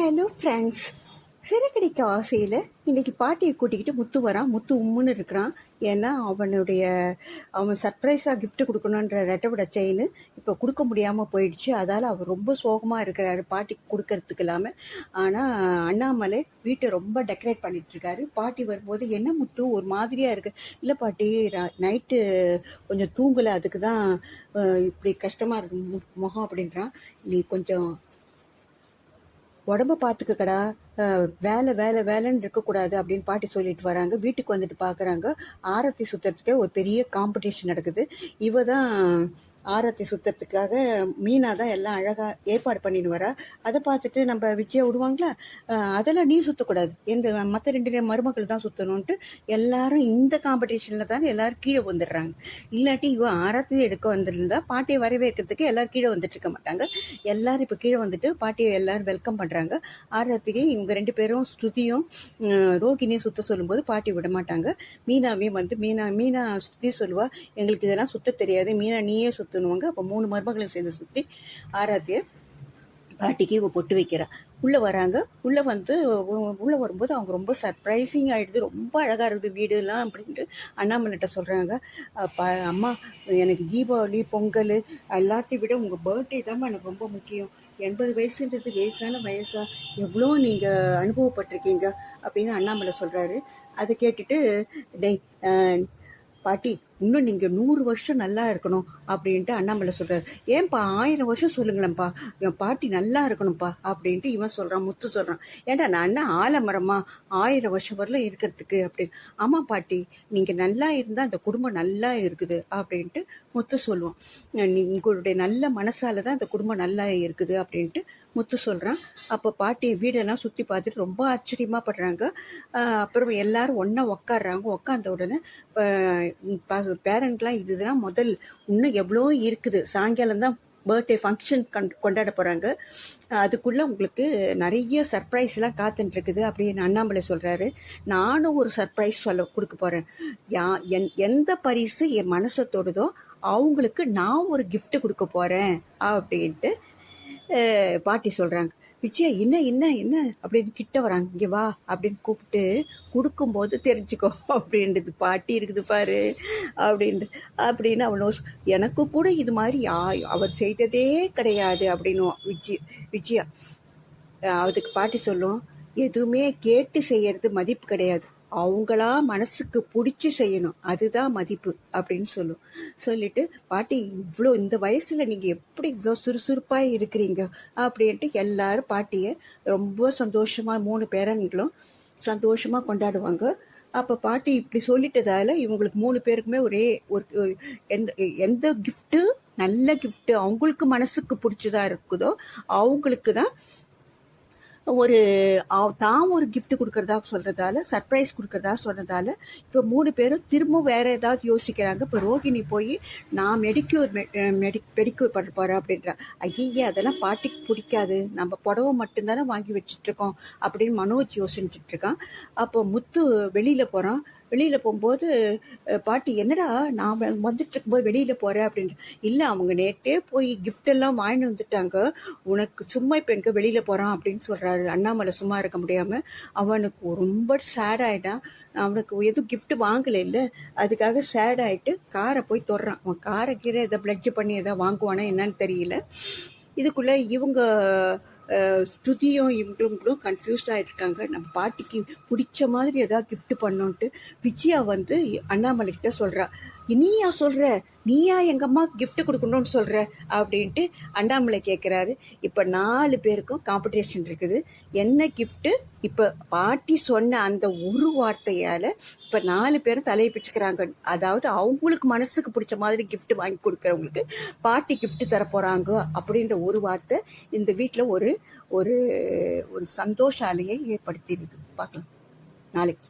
Hello friends சிறுகடிக்க ஆசையில் இன்றைக்கி பாட்டியை கூட்டிக்கிட்டு முத்து வரான். முத்து உம்முன்னு இருக்கிறான். ஏன்னா அவனுடைய அவன் சர்ப்ரைஸாக கிஃப்ட் கொடுக்கணுன்ற ரெட்டவிட செயின் இப்போ கொடுக்க முடியாமல் போயிடுச்சு. அதால் அவர் ரொம்ப சோகமாக இருக்கிறாரு பாட்டிக்கு கொடுக்கறதுக்கு இல்லாமல் ஆனால் அண்ணாமலை வீட்டை ரொம்ப டெக்கரேட் பண்ணிகிட்ருக்காரு பாட்டி வரும்போது என்ன முத்து ஒரு மாதிரியாக இருக்கு? இல்லை பாட்டி நைட்டு கொஞ்சம் தூங்கலை அதுக்கு தான் இப்படி கஷ்டமாக இருக்கு மு- முகம் அப்படின்றான். நீ கொஞ்சம் உடம்ப பார்த்துக்கடா வேலை வேலை வேலைன்னு இருக்கக்கூடாது அப்படின்னு பாட்டி சொல்லிட்டு வராங்க. வீட்டுக்கு வந்துட்டு பார்க்குறாங்க ஆரத்தி சுற்றுறதுக்கே ஒரு பெரிய காம்படிஷன் நடக்குது. இவ தான் ஆரத்தி சுற்றுறதுக்காக மீனா தான் எல்லாம் அழகாக ஏற்பாடு பண்ணின்னு வரா. அதை பார்த்துட்டு நம்ம விஜயா விடுவாங்களா? அதெல்லாம் நீ சுற்றக்கூடாது எந்த மற்ற ரெண்டு மருமக்கள் தான் சுற்றணுன்ட்டு எல்லாரும் இந்த காம்படிஷனில் தான் எல்லாரும் கீழே வந்துடுறாங்க இல்லாட்டி இவன் ஆரத்தி எடுக்க வந்திருந்தா பாட்டியை வரவேற்கிறதுக்கு எல்லாரும் கீழே வந்துட்டு இருக்க மாட்டாங்க. எல்லாரும் இப்போ கீழே வந்துட்டு பாட்டியை எல்லாரும் வெல்கம் பண்ணுறாங்க ஆரத்திக்கு இவங்க ரெண்டு பேரும் ஸ்ருதியும் ரோகிணியும் சுத்த சொல்லும்போது பாட்டி விட மாட்டாங்க. மீனாவையும் வந்து மீனா மீனா சுற்றி சொல்லுவா எங்களுக்கு இதெல்லாம் சுத்த தெரியாது. மீனா நீயே சுற்றணுவாங்க அப்போ மூணு மருமகளையும் சேர்ந்து சுற்றி ஆராத்தியை. பாட்டிக்கு இவ பொட்டு வைக்கிறா. உள்ளே வராங்க. உள்ளே வந்து உள்ளே வரும்போது அவங்க ரொம்ப சர்ப்ரைசிங் ஆகிடுது ரொம்ப அழகாக இருக்குது வீடுலாம் அப்படின்ட்டு அண்ணாமலைகிட்ட சொல்கிறாங்க அம்மா எனக்கு தீபாவளி பொங்கல் எல்லாத்தையும் விட உங்கள் பர்த்டே தான் எனக்கு ரொம்ப முக்கியம். எண்பது வயசுன்றது லேசான வயசாக எவ்வளோ நீங்கள் அனுபவப்பட்டிருக்கீங்க அப்படின்னு அண்ணாமலை சொல்கிறாரு அதை கேட்டுட்டு டேய் பாட்டி இன்னும் நீங்கள் நூறு வருஷம் நல்லா இருக்கணும் அப்படின்ட்டு அண்ணாமலை சொல்கிறார் ஏன்பா ஆயிரம் வருஷம் சொல்லுங்களேன்ப்பா என் பாட்டி நல்லா இருக்கணும்ப்பா அப்படின்ட்டு இவன் சொல்கிறான் முத்து சொல்கிறான் ஏன்டா நான் என்ன ஆலமரமா ஆயிரம் வருஷம் வரல இருக்கிறதுக்கு அப்படின்னு. ஆமாம் பாட்டி நீங்கள் நல்லா இருந்தால் அந்த குடும்பம் நல்லா இருக்குது அப்படின்ட்டு முத்து சொல்லுவான். உங்களுடைய நல்ல மனசால தான் அந்த குடும்பம் நல்லா இருக்குது அப்படின்ட்டு முத்து சொல்கிறான் அப்போ பாட்டி வீடெல்லாம் சுற்றி பார்த்துட்டு ரொம்ப ஆச்சரியமாக படுறாங்க. அப்புறம் எல்லாரும் ஒன்றா உக்காடுறாங்க உக்காந்த உடனே பேரண்ட்லாம் இதுதான் முதல் இன்னும் எவ்வளோ இருக்குது. சாயங்காலம் தான் பர்த்டே ஃபங்க்ஷன் கண் கொண்டாட போகிறாங்க அதுக்குள்ளே உங்களுக்கு நிறைய சர்ப்ரைஸ்லாம் காத்துட்டுருக்குது அப்படின்னு அண்ணாமலை சொல்கிறாரு நானும் ஒரு சர்ப்ரைஸ் சொல்ல கொடுக்க போகிறேன் யா என் எந்த பரிசு என் மனசை தொடுதோ அவங்களுக்கு நான் ஒரு கிஃப்ட் கொடுக்க போகிறேன் அப்படின்ட்டு பாட்டி சொல்கிறாங்க விஜயா என்ன என்ன என்ன? அப்படின்னு கிட்ட வராங்க. இங்கே வா அப்படின்னு கூப்பிட்டு கொடுக்கும்போது தெரிஞ்சுக்கோ அப்படின்றது பாட்டி இருக்குது பாரு அப்படின்ட்டு அப்படின்னு அவனோ எனக்கு கூட இது மாதிரி யா அவர் செய்ததே கிடையாது அப்படின்னு விஜய் விஜயா அதுக்கு பாட்டி சொல்லும் எதுவுமே கேட்டு செய்யறது மதிப்பு கிடையாது. அவங்களா மனசுக்கு பிடிச்சி செய்யணும். அதுதான் மதிப்பு அப்படின்னு சொல்லும். சொல்லிட்டு பாட்டி இவ்வளோ இந்த வயசில் நீங்கள் எப்படி இவ்வளோ சுறுசுறுப்பாக இருக்கிறீங்க? அப்படின்ட்டு எல்லாரும் பாட்டியை ரொம்ப சந்தோஷமாக மூணு பேரன்களும் சந்தோஷமாக கொண்டாடுவாங்க. அப்போ பாட்டி இப்படி சொல்லிட்டதால இவங்களுக்கு மூணு பேருக்குமே ஒரே ஒரு எந்த எந்த கிஃப்ட்டு நல்ல கிஃப்ட்டு அவங்களுக்கு மனசுக்கு பிடிச்சதா இருக்குதோ அவங்களுக்கு தான் ஒரு தான் ஒரு கிஃப்ட் கொடுக்கறதா சொல்றதால சர்ப்ரைஸ் கொடுக்கறதா சொன்னதால இப்போ மூணு பேரும் திரும்ப வேற ஏதாவது யோசிக்கிறாங்க. இப்போ ரோகிணி போய் நான் மெடிக்யூர் மெடி பெடிக்யூர் பண்ண போறேன் அப்படின்றா. ஐயே அதெல்லாம் பாட்டிக்கு பிடிக்காது. நம்ம புடவை மட்டும்தானே வாங்கி வச்சுட்டு இருக்கோம் அப்படின்னு மனோஜ் யோசிச்சுட்டு இருக்கான் அப்போ முத்து வெளியில போகிறான் வெளியில போகும்போது பாட்டி என்னடா நான் வந்துட்டு இருக்கும்போது வெளியில போறேன் அப்படின்னு இல்லை அவங்க நேட்டே போய் கிஃப்ட் எல்லாம் வாங்கிட்டு வந்துட்டாங்க. உனக்கு சும்மா இப்போ எங்கே வெளியில் போகிறான் அப்படின்னு சொல்கிறாரு அண்ணாமலை சும்மா இருக்க முடியாமல் அவனுக்கு ரொம்ப சேட் ஆகிட்டான் அவனுக்கு எதுவும் கிஃப்ட் வாங்கலை இல்லை. அதுக்காக சேட் ஆகிட்டு காரை போய் தொடுறான். அவன் காரை கீரை எதை பிளட்ஜ் பண்ணி எதாவது வாங்குவானா என்னன்னு தெரியல. இதுக்குள்ளே இவங்க ஸ்துதியும் ஸ்ருதியும் இவங்களும் கூட கன்ஃபியூஸ்டாக இருக்காங்க நம்ம பாட்டிக்கு பிடிச்ச மாதிரி ஏதாவது கிஃப்ட் பண்ணோன்ட்டு விஜயா வந்து அண்ணாமலை கிட்ட சொல்கிறா இனியா சொல்கிற நீயா எங்கள் அம்மா கொடுக்கணும்னு சொல்கிற அப்படின்ட்டு அண்ணாமலை கேட்குறாரு இப்போ நாலு பேருக்கும் காம்படிஷன் இருக்குது. என்ன கிஃப்ட்டு இப்போ பாட்டி சொன்ன அந்த ஒரு வார்த்தையால் இப்போ நாலு பேரும் தலையை பிச்சுக்கிறாங்க. அதாவது அவங்களுக்கு மனசுக்கு பிடிச்ச மாதிரி கிஃப்ட் வாங்கி கொடுக்குறவங்களுக்கு பாட்டி கிஃப்ட் தர அப்படின்ற ஒரு வார்த்தை இந்த வீட்டில் ஒரு ஒரு ஒரு சந்தோஷ அலையை ஏற்படுத்தியிருக்கு. பார்க்கலாம். நாளைக்கு.